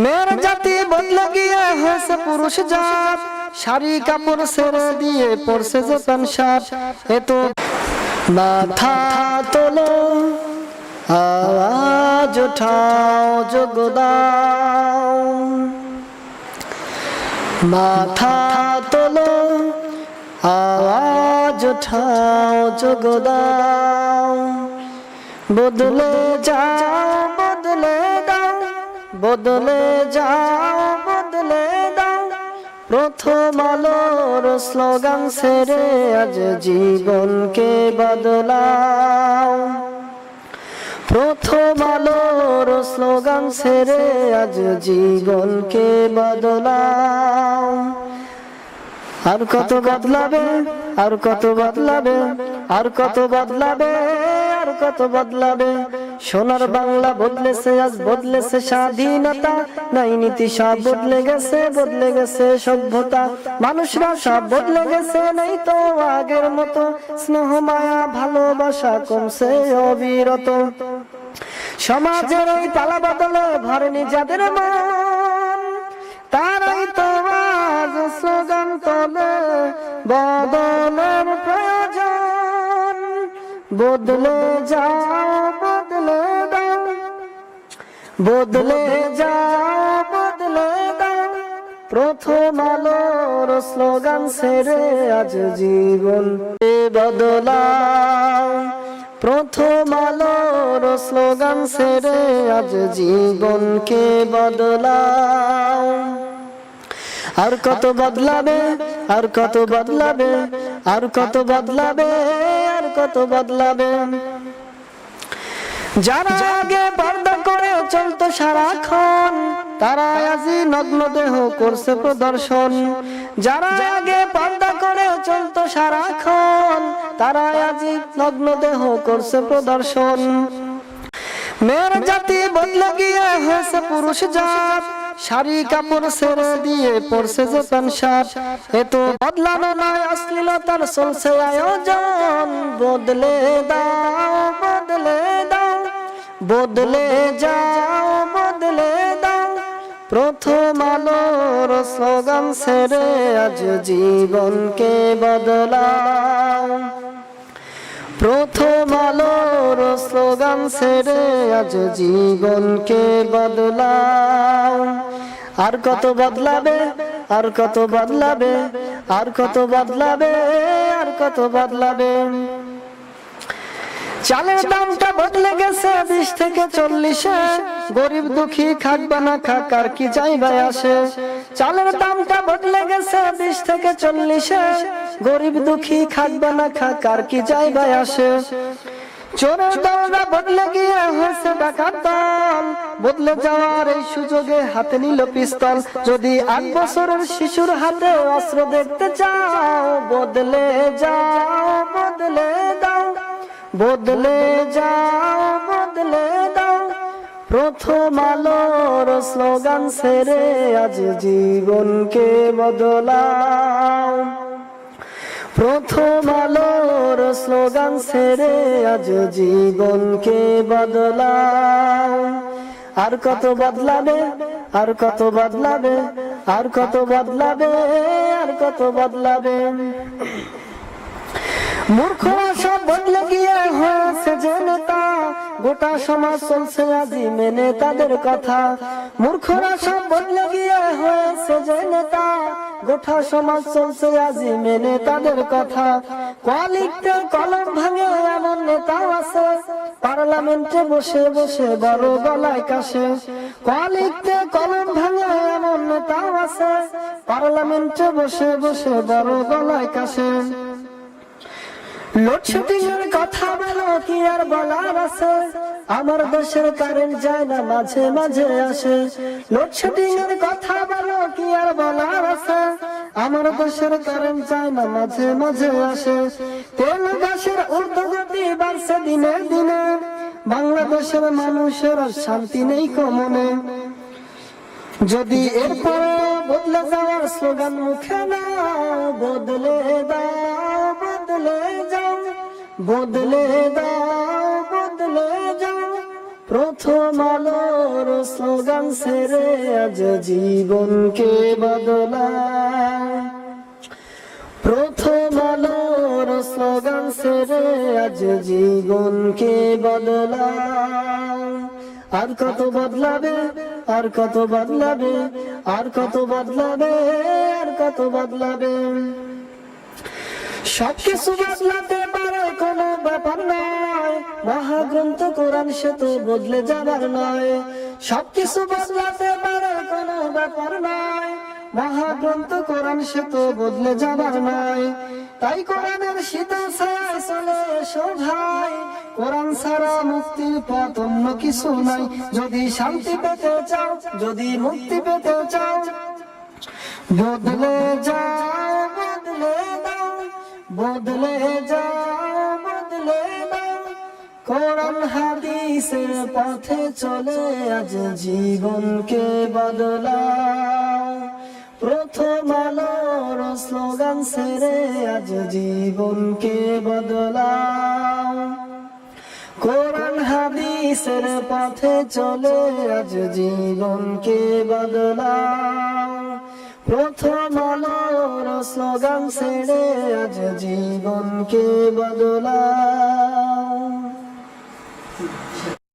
মেয়ের জাতি বদলে গিয়ে হয়েছে পুরুষ জাত। শাড়ি কাপড় ছেড়ে দিয়ে পড়ছে যে প্যান্ট শার্ট। মাথা তোলো, আওয়াজ ওঠাও যোগ দাও। মাথা তোলো, আওয়াজ ওঠাও যোগ দাও। বদলে যাও, বদলে বদলে যাও, বদলে দাও। প্রথম আলোর স্লোগান ছেড়ে আজ জীবনকে বদলাও। প্রথম আলোর স্লোগান ছেড়ে আজ জীবনকে বদলাও। আর কত বদলাবে, আর কত বদলাবে, আর কত বদলাবে, আর কত বদলাবে সোনার বাংলা বদলেছে, আজ বদলেছে স্বাধীনতা। নাই নীতি, সব বদলে গেছে বদলে গেছে সভ্যতা। মানুষরা সব বদলে গেছে, নাই তো আগের মতো। স্নেহ, মায়া, ভালোবাসা কমছে অবিরত। সমাজের ওই তালা বদলে ভরেনি যাদের মন। তারাই তো আজ স্লোগান তোলে, বদলের প্রয়োজন। বদলে যাও বদলে দাও বদলে যাও বদলে দাও প্রথম আলোর স্লোগান সেরে আজ জীবন। বদলাও, প্রথম আলোর স্লোগান সেরে আজ জীবনকে বদলাও? আর কত বদলাবে, আর কত বদলাবে, আর কত বদলাবে, আর কত বদলাবে? যারা আগে পর্দা করে চলতো সারাক্ষণ, তারা আজি নগ্ন দেহ করছে প্রদর্শন। যারা আগে পর্দা করে চলতো সারাক্ষণ, তারা আজি নগ্ন দেহ করছে প্রদর্শন। মেয়ের জাতি বদলে গিয়ে হয়েছে পুরুষ জাত, শাড়ি কাপড় ছেড়ে দিয়ে পড়ছে যে প্যান্ট শার্ট। এ তো বদলানো নয়, অশ্লীলতার চলছে আয়োজন, বদলে দাও। বদলে যাও, বদলে দাও। প্রথম আলোর স্লোগান সেরে আজ জীবনকে বদলাও। প্রথম আলোর স্লোগান ছেড়ে আজ জীবনকে বদলাও। আর কত বদলাবে, আর কত বদলাবে, আর কত বদলাবে, আর কত বদলাবে। চালের দামটা বদলে গেছে, বিশ থেকে চল্লিশে। গরিব দুঃখী খাকবা না খাক, আর কি যাইবাই আসে? চালের দামটা বদলে গেছে, বিশ থেকে চল্লিশে। গরিব দুঃখী খাকবা না খাক, আর কি যাইবাই আসে? চোরের দলরা বদলে গিয়ে হয়েছে ডাকাত দল। বদলে যাওয়ার এই সুযোগে হাতে নিল পিস্তল। যদি আট বছরের শিশুর হাতে অস্ত্র দেখতে চাও, বদলে যাও, বদলে দাও। বদলে যাও, বদলে দাও। প্রথম আলোর স্লোগান ছেড়ে আজ জীবনকে বদলাও। প্রথম আলোর স্লোগান ছেড়ে আজ জীবনকে বদলাও। আর কত বদলাবে, আর কত বদলাবে, আর কত বদলাবে, আর কত বদলাবে। মূর্খরা সব বদলে গিয়ে হয়েছে যে নেতা গোটা সমাজ চলছে আজি মেনে তাদের কথা। মূর্খরা সব বদলে গিয়ে হয়েছে নেতা গোটা সমাজ চলছে আজি মেনে তাদের কথা। কোয়ালিতে কলম ভাঙে এমন নেতাও আছে। পার্লামেন্টে বসে বসে বড় গলায় কাশে। কোয়ালিতে কলম ভাঙে এমন নেতাও আছে। পার্লামেন্টে বসে বসে বড় গলায় কাশে। কথা কি আর বলার আমার কারেন্ট মাঝে মাঝে কথা বলো, কি আর বলার আমার কারেন্ট মাঝে মাঝে তেল দিনে দিনে। বাংলাদেশের মানুষের শান্তি নেই কমনে। যদি এরপরে বদলে যাওয়ার স্লোগান মুখে না বদলে দাও। বদলে যাও, বদলে দাও, বদলে যাও। প্রথম আলোর স্লোগান সেরে আজ জীবনকে বদলায়। প্রথম আলোর স্লোগান সেরে আজ জীবনকে বদলায়। আর কত বদলাবে, আর কত বদলাবে, আর কত বদলাবে, আর কত বদলাবে। সবকিছু বদলাতে পারে কোনো ব্যাপার নয়। মহাগ্রন্থ কোরআন সে তো বদলে যাবার নয়। সবকিছু বদলাতে পারে কোনো ব্যাপার নয়। মহাগ্রন্থ কোরআন সে তো বদলে যাবার নয়। তাই কোরআনের শীতল ছায় চলে ভাই। কোরআন ছাড়া মুক্তির পথ অন্য কিছু নাই। যদি শান্তি পেতে চাও, যদি মুক্তি পেতে চাও, বদলে যাও। বদলে যাও বদলে দাও কোরআন হাদিসের পথে চলে, আজ জীবনকে বদলাও। প্রথম আলোর স্লোগান সেরে আজ জীবনকে বদলাও। কোরআন হাদিসের পথে চলে, আজ জীবনকে বদলাও। প্রথম আলোর স্লোগান ছেড়ে আজ জীবনকে বদলাও